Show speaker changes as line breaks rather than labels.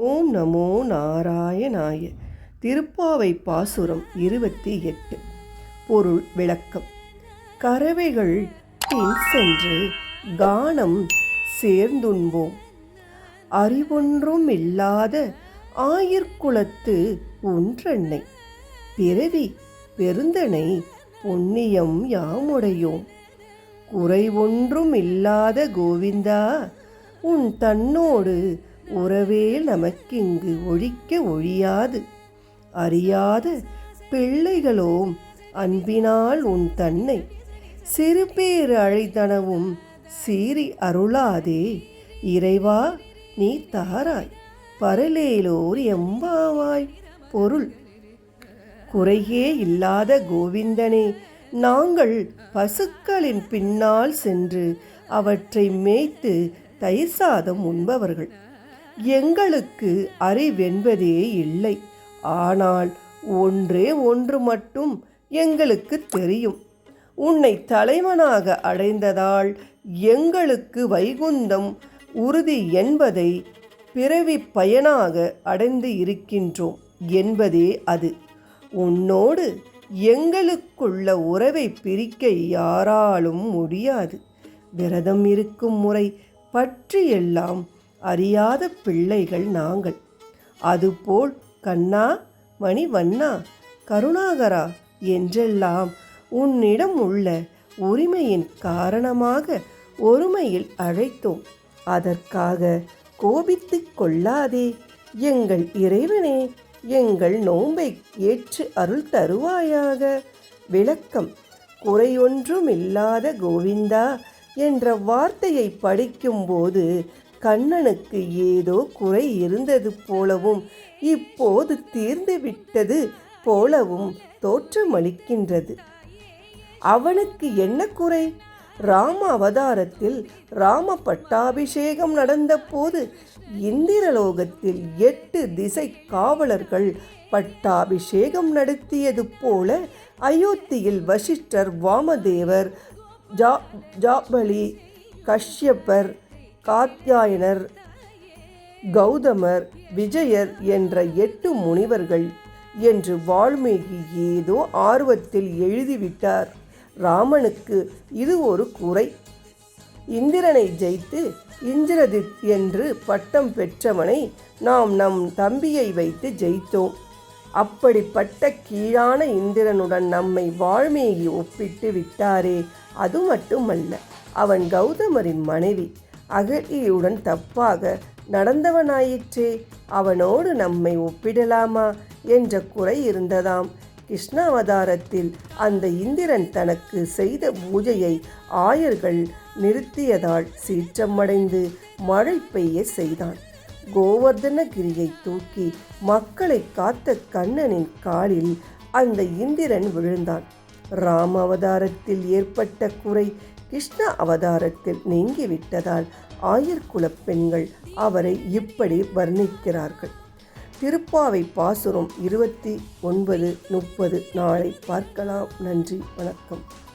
ஓம் நமோ நாராயணாய. திருப்பாவை பாசுரம் இருபத்தி எட்டு. பொருள் விளக்கம். கறவைகள் பின் சென்று கானம் சேர்ந்துண்போம். அறிவொன்றும் இல்லாத ஆயிர்குலத்து ஒன்றெண்ணை பிறவி பெருந்தனை புண்ணியம் யாமுடையோம். குறைவொன்றும் இல்லாத கோவிந்தா உன் தன்னோடு உறவே நமக்கிங்கு ஒழிக்க ஒழியாது. அறியாத பிள்ளைகளோம் அன்பினால் உன் தன்னை சிறுபேறு அழைத்தனவும் சீறி அருளாதே. இறைவா நீ தாராய் பரலேலோர் எம்பாவாய். பொருள் குறையே இல்லாத கோவிந்தனே நாங்கள் பசுக்களின் பின்னால் சென்று அவற்றை மேய்த்து தயிர் சாதம் உண்பவர்கள். எங்களுக்கு அறிவென்பதே இல்லை. ஆனால் ஒன்றே ஒன்று மட்டும் எங்களுக்கு தெரியும். உன்னை தலைவனாக அடைந்ததால் எங்களுக்கு வைகுந்தம் உறுதி என்பதை பிறவி பயனாக அடைந்து இருக்கின்றோம் என்பதே அது. உன்னோடு எங்களுக்குள்ள உறவை பிரிக்க யாராலும் முடியாது. விரதம் இருக்கும் முறை பற்றியெல்லாம் அறியாத பிள்ளைகள் நாங்கள். அதுபோல் கண்ணா மணிவண்ணா கருணாகரா என்றெல்லாம் உன்னிடம் உள்ள உரிமையின் காரணமாக ஒருமையில் அழைத்தோம். அதற்காக கோபித்துக் கொள்ளாதே. எங்கள் இறைவனே எங்கள் நோன்பை ஏற்று அருள் தருவாயாக. விளக்கம் குறையொன்றும் இல்லாத கோவிந்தா என்ற வார்த்தையை படிக்கும்போது கண்ணனுக்கு ஏதோ குறை இருந்தது போலவும் இப்போது தீர்ந்து விட்டது போலவும் தோற்றமளிக்கின்றது. அவனுக்கு என்ன குறை? ராம அவதாரத்தில் ராம பட்டாபிஷேகம் நடந்தபோது இந்திரலோகத்தில் எட்டு திசை காவலர்கள் பட்டாபிஷேகம் நடத்தியது போல அயோத்தியில் வசிஷ்டர் வாமதேவர் ஜா ஜாபலி கஷ்யப்பர் காத்யாயனர் கௌதமர் விஜயர் என்ற எட்டு முனிவர்கள் என்று வால்மீகி ஏதோ ஆர்வத்தில் எழுதிவிட்டார். ராமனுக்கு இது ஒரு குறை. இந்திரனை ஜெயித்து இந்திரதித் என்று பட்டம் பெற்றவனை நாம் நம் தம்பியை வைத்து ஜெயித்தோம். அப்படிப்பட்ட கீழான இந்திரனுடன் நம்மை வால்மீகி ஒப்பிட்டு விட்டாரே அது மட்டுமல்ல அவன் கௌதமரின் மனைவி அகலியுடன் தப்பாக நடந்தவனாயிற்றே அவனோடு நம்மை ஒப்பிடலாமா என்ற குறை இருந்ததாம். கிருஷ்ணாவதாரத்தில் அந்த இந்திரன் தனக்கு செய்த பூஜையை ஆயர்கள் நிறுத்தியதால் சீற்றமடைந்து மழை பெய்ய செய்தான். கோவர்தனகிரியை தூக்கி மக்களை காத்த கண்ணனின் காலில் அந்த இந்திரன் விழுந்தான். ராம அவதாரத்தில் ஏற்பட்ட குறை கிருஷ்ண அவதாரத்தில் நீங்கிவிட்டதால் ஆயர்குலப் பெண்கள் அவரை இப்படி வர்ணிக்கிறார்கள். திருப்பாவை பாசுரம் இருபத்தி ஒன்பது முப்பது நாளை பார்க்கலாம். நன்றி வணக்கம்.